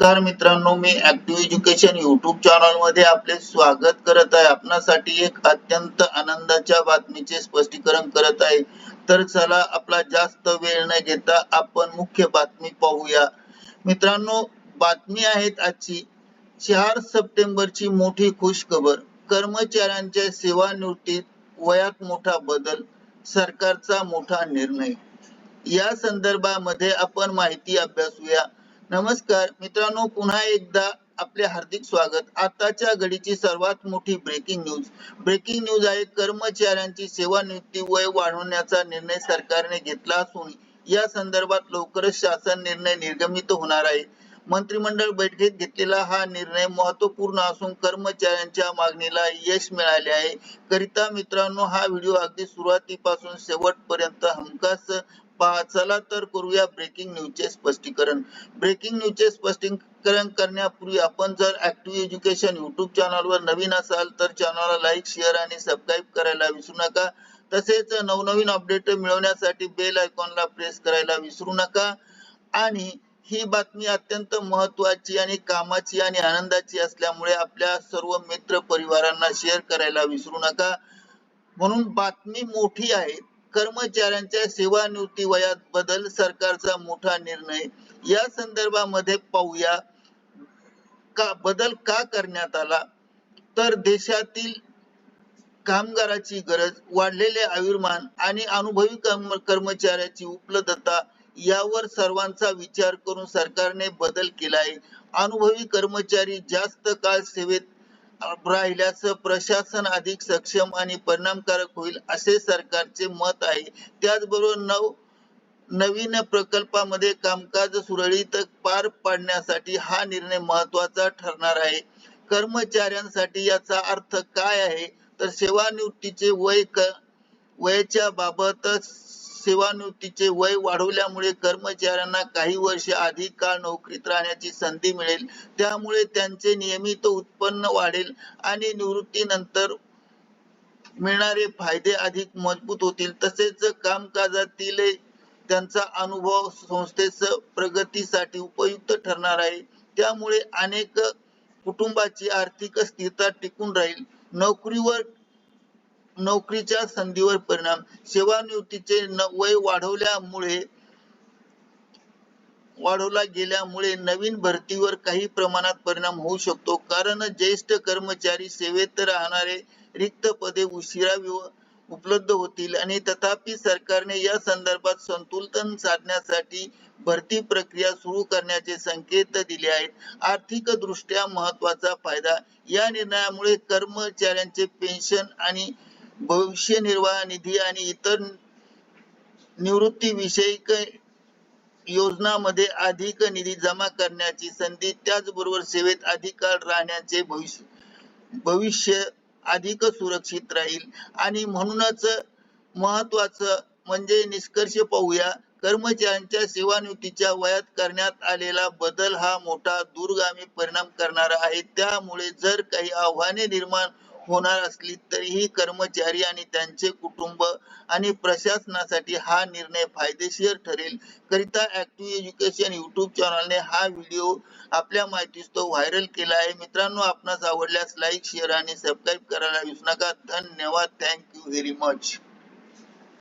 नमस्कार मित्रांनो मी ऍक्टिव्ह एज्युकेशन युट्यूब चॅनलमध्ये आपले स्वागत करत आहे. आपणासाठी एक अत्यंत आनंदाच्या बातमीचे स्पष्टीकरण करत आहे. तर चला आपला जास्त वेळ न घेता आपण मुख्य बातमी पाहूया. मित्रांनो बातमी आहेत आजची. चार सप्टेंबरची मोठी खुशखबर. कर्मचाऱ्यांच्या सेवानिवृत्तीत वयात मोठा बदल सरकारचा मोठा निर्णय. या संदर्भामध्ये आपण माहिती अभ्यासूया. नमस्कार मित्रांनो पुन्हा एकदा आपले हार्दिक स्वागत. आताच्या घडीची सर्वात मोठी ब्रेकिंग न्यूज ब्रेकिंग न्यूज आहे कर्मचाऱ्यांची सेवा नियुक्ती वय वाढवण्याचा निर्णय सरकारने घेतला असून या संदर्भात लवकरच शासन निर्णय निर्गमित होणार आहे. मंत्रिमंडळ बैठकीत घेतलेला हा निर्णय महत्त्वपूर्ण असून कर्मचाऱ्यांच्या मागणीला यश मिळाले आहे. करिता मित्रांनो हा व्हिडिओ अगदी सुरुवातीपासून शेवटपर्यंत हमखास पहा चला तर करूया ब्रेकिंग न्यूजचे स्पष्टीकरण. ब्रेकिंग न्यूजचे स्पष्टीकरण करण्यापूर्वी आपण जर ऍक्टिव्ह एज्युकेशन युट्यूब चॅनलवर नवीन असाल तर चॅनलला लाईक शेअर आणि सबस्क्राईब करायला विसरू नका. तसेच नवनवीन अपडेट मिळवण्यासाठी बेल आयकॉनला प्रेस करायला विसरू नका. आणि ही बातमी अत्यंत महत्वाची आणि कामाची आणि आनंदाची असल्यामुळे आपल्या सर्व मित्र परिवारांना शेअर करायला विसरू नका. म्हणून बातमी मोठी आहे कर्मचाऱ्यांच्या सेवानिवृत्ती वयात बदल सरकारचा मोठा निर्णय. या संदर्भामध्ये पाहूया का बदल का करण्यात आला? तर देशातील कामगाराची गरज वाढलेले आयुर्मान आणि अनुभवी कर्म कर्मचाऱ्याची उपलब्धता यावर सर्वांचा विचार करून सरकारने बदल केला आहे अनुभवी कर्मचारी जास्त काळ सेवेत राहिल्यास प्रशासन अधिक सक्षम आणि परिणामकारक होईल असे सरकारचे मत आहे. त्याचबरोबर नव नवीन प्रकल्पामध्ये कामकाज सुरळीत पार पाडण्यासाठी हा निर्णय महत्त्वाचा ठरणार आहे. कर्मचाऱ्यांसाठी याचा अर्थ काय आहे? तर सेवानिवृत्तीचे वय क वयाच्या बाबत सेवानिवृत्तीचे वय वाढवल्यामुळे कर्मचाऱ्यांना काही वर्ष अधिक काळ नोकरीत राहण्याची संधी मिळेल. त्यामुळे त्यांचे नियमित उत्पन्न वाढेल आणि निवृत्तीनंतर मिळणारे फायदे अधिक मजबूत होतील. तसेच कामकाजातील त्यांचा अनुभव संस्थेस प्रगतीसाठी उपयुक्त ठरणार आहे. त्यामुळे अनेक कुटुंबाची आर्थिक स्थिरता टिकून राहील. नोकरीवर नोकरीच्या संधीवर परिणाम. सेवानिवृत्तीचे वय वाढवल्यामुळे वाढवला गेल्यामुळे नवीन भरतीवर काही प्रमाणात परिणाम होऊ शकतो. कारण ज्येष्ठ कर्मचारी सेवेत राहणारे रिक्त पदे उशिरा उपलब्ध होतील आणि तथापि सरकारने या संदर्भात संतुलन साधण्यासाठी भरती प्रक्रिया सुरू करण्याचे संकेत दिले आहेत. आर्थिक दृष्ट्या महत्त्वाचा फायदा. या निर्णयामुळे कर्मचाऱ्यांचे पेन्शन आणि भविष्य निर्वाह निधी आणि इतर निवृत्ती विषयक योजनामध्ये अधिक निधी जमा करण्याची संधी त्याचबरोबर सेवेत अधिक काळ राहण्याचे भविष्य भविष्य अधिक सुरक्षित राहील. आणि म्हणूनच महत्वाचं म्हणजे निष्कर्ष पाहूया कर्मचाऱ्यांच्या सेवानिवृत्तीच्या वयात करण्यात आलेला बदल हा मोठा दूरगामी परिणाम करणारा आहे. त्यामुळे जर काही आव्हाने निर्माण होणार असली तरीही कर्मचारी आणि त्यांचे कुटुंब आणि प्रशासनासाठी हा निर्णय फायदेशीर ठरेल. करिता ऍक्टिव्ह एज्युकेशन युट्यूब चॅनलने हा व्हिडिओ आपल्या माहितीस तो व्हायरल केला आहे. मित्रांनो आपणास आवडल्यास लाईक शेअर आणि सबस्क्राईब करायला विसरू नका. धन्यवाद. Thank you very much